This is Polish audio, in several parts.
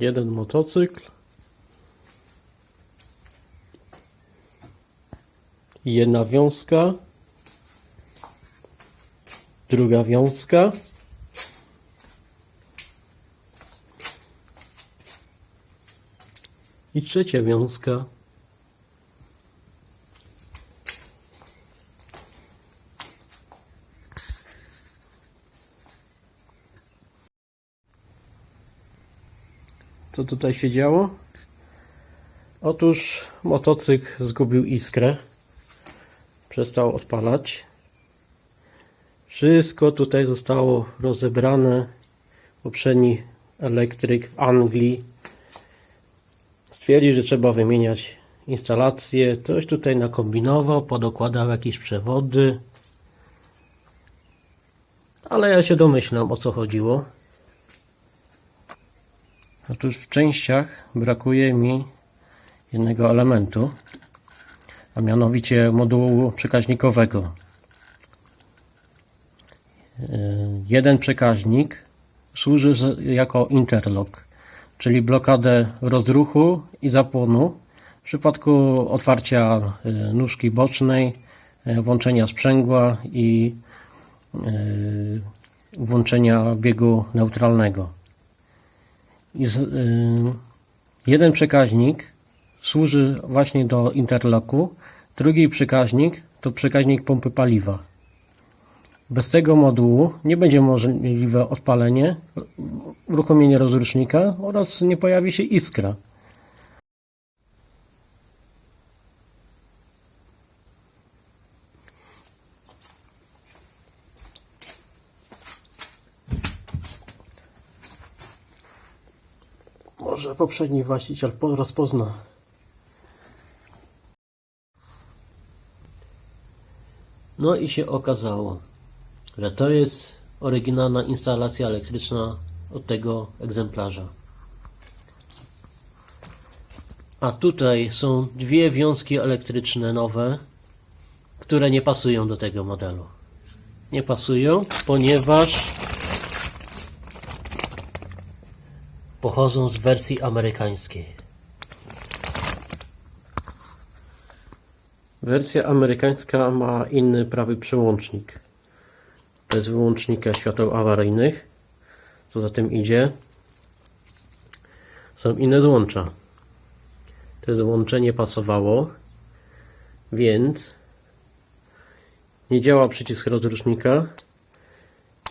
jeden motocykl, jedna wiązka, druga wiązka, i trzecia wiązka. Co tutaj się działo? Otóż motocykl zgubił iskrę. Przestał odpalać. Wszystko tutaj zostało rozebrane. Poprzedni elektryk w Anglii stwierdził, że trzeba wymieniać instalację. Ktoś tutaj nakombinował, podokładał jakieś przewody. Ale ja się domyślam o co chodziło. Otóż w częściach brakuje mi jednego elementu, a mianowicie modułu przekaźnikowego. Yy, Jeden przekaźnik służy jako interlock, czyli blokadę rozruchu i zapłonu w przypadku otwarcia yy, nóżki bocznej, yy, włączenia sprzęgła i włączenia biegu neutralnego. Y, jeden przekaźnik służy właśnie do interloku, drugi przekaźnik to przekaźnik pompy paliwa. Bez tego modułu nie będzie możliwe odpalenie, uruchomienie rozrusznika oraz nie pojawi się iskra. Może poprzedni właściciel po- rozpozna. No i się okazało, że to jest oryginalna instalacja elektryczna od tego egzemplarza. A tutaj są dwie wiązki elektryczne nowe, które nie pasują do tego modelu. Nie pasują, ponieważ pochodzą z wersji amerykańskiej. Wersja amerykańska ma inny prawy przełącznik. Bez wyłącznika świateł awaryjnych. Co za tym idzie? Są inne złącza. To złączenie pasowało, więc nie działa przycisk rozrusznika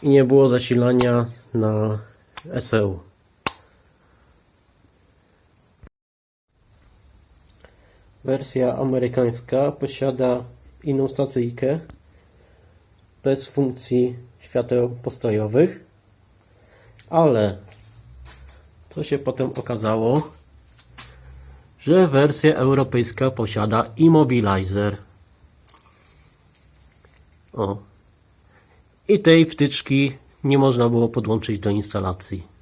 i nie było zasilania na SEU. Wersja amerykańska posiada inną stacyjkę bez funkcji świateł postojowych, ale co się potem okazało, że wersja europejska posiada immobilizer. O. I tej wtyczki nie można było podłączyć do instalacji.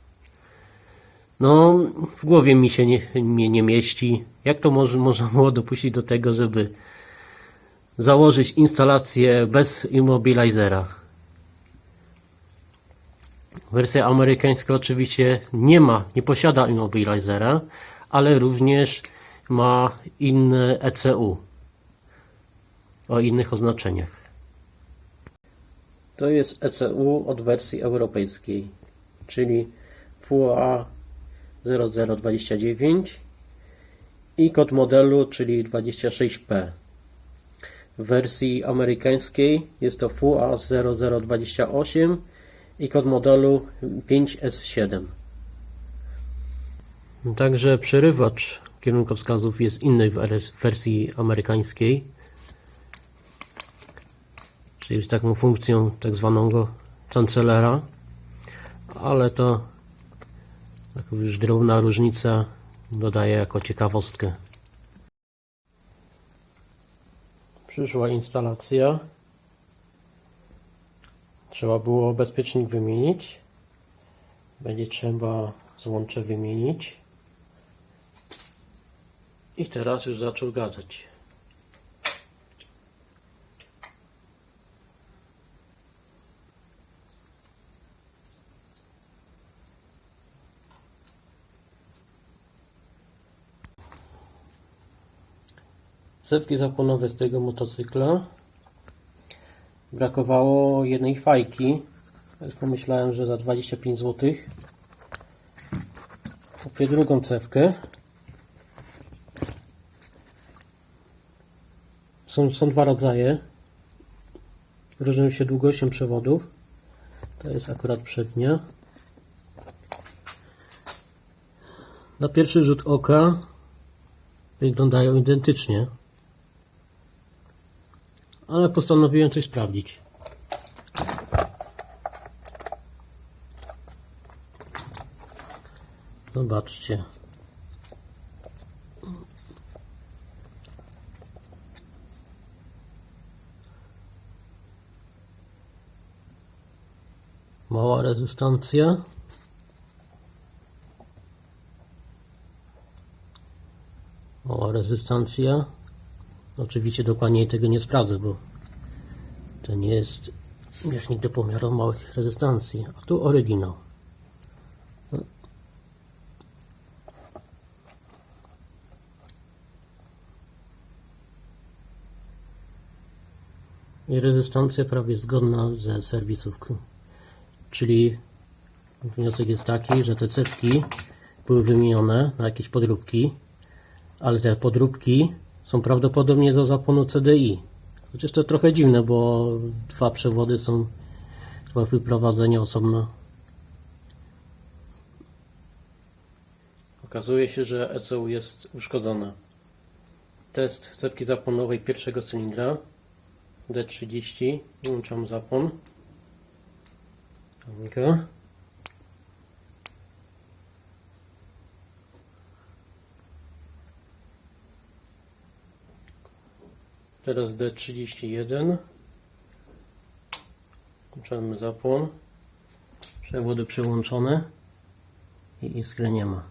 No, w głowie mi się nie, mnie nie mieści. Jak to może, można było dopuścić do tego, żeby założyć instalację bez immobilizera? Wersja amerykańska oczywiście nie ma, nie posiada immobilizera, ale również ma inne ECU o innych oznaczeniach. To jest ECU od wersji europejskiej, czyli FUA 0029 i kod modelu, czyli 26P. W wersji amerykańskiej jest to FUA 0028 i kod modelu 5S7. Także przerywacz kierunkowskazów jest inny w wers- wersji amerykańskiej, czyli z taką funkcją tak zwanego cancelera, ale to Taką już drobna różnica dodaję jako ciekawostkę. Przyszła instalacja. Trzeba było bezpiecznik wymienić. Będzie trzeba złącze wymienić. I teraz już zaczął gadać. Cewki zapłonowe z tego motocykla. Brakowało jednej fajki. Więc pomyślałem, że za 25 zł kupię drugą cewkę. Są, są dwa rodzaje. Różnią się długością przewodów. To jest akurat przednia. Na pierwszy rzut oka wyglądają identycznie. Ale postanowiłem coś sprawdzić. Zobaczcie. Mała rezystancja. Mała rezystancja. Oczywiście dokładniej tego nie sprawdzę, bo to nie jest jaśnik do pomiaru małych rezystancji. A tu oryginał. I rezystancja prawie zgodna ze serwisówką. Czyli wniosek jest taki, że te cewki były wymienione na jakieś podróbki, ale te podróbki są prawdopodobnie do zapłonu CDI. Chociaż to trochę dziwne, bo dwa przewody są dwa wyprowadzenia osobno. Okazuje się, że ECU jest uszkodzone. Test cewki zapłonowej pierwszego cylindra D30. Włączam zapłon. Tomika. Teraz D31. Włączamy zapłon. Przewody przyłączone. I iskry nie ma.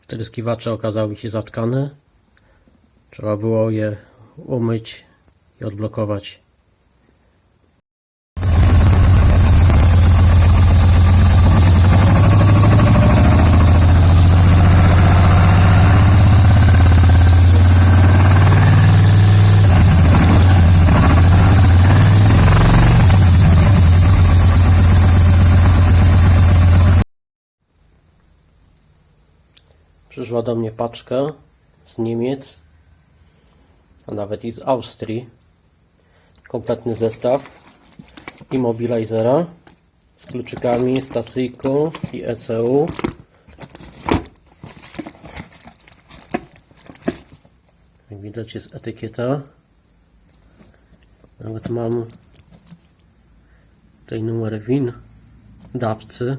Wtryskiwacze okazały się zatkane. Trzeba było je umyć i odblokować. Przyszła do mnie paczka z Niemiec, a nawet i z Austrii. Kompletny zestaw immobilizera z kluczykami, stacyjką i ECU. Jak widać jest etykieta. Nawet mam tutaj numer win dawcy.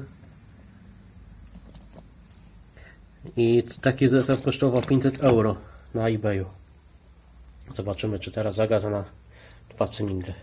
I taki zestaw kosztował 500 euro na eBayu. Zobaczymy, czy teraz zagada na dwa cylindry.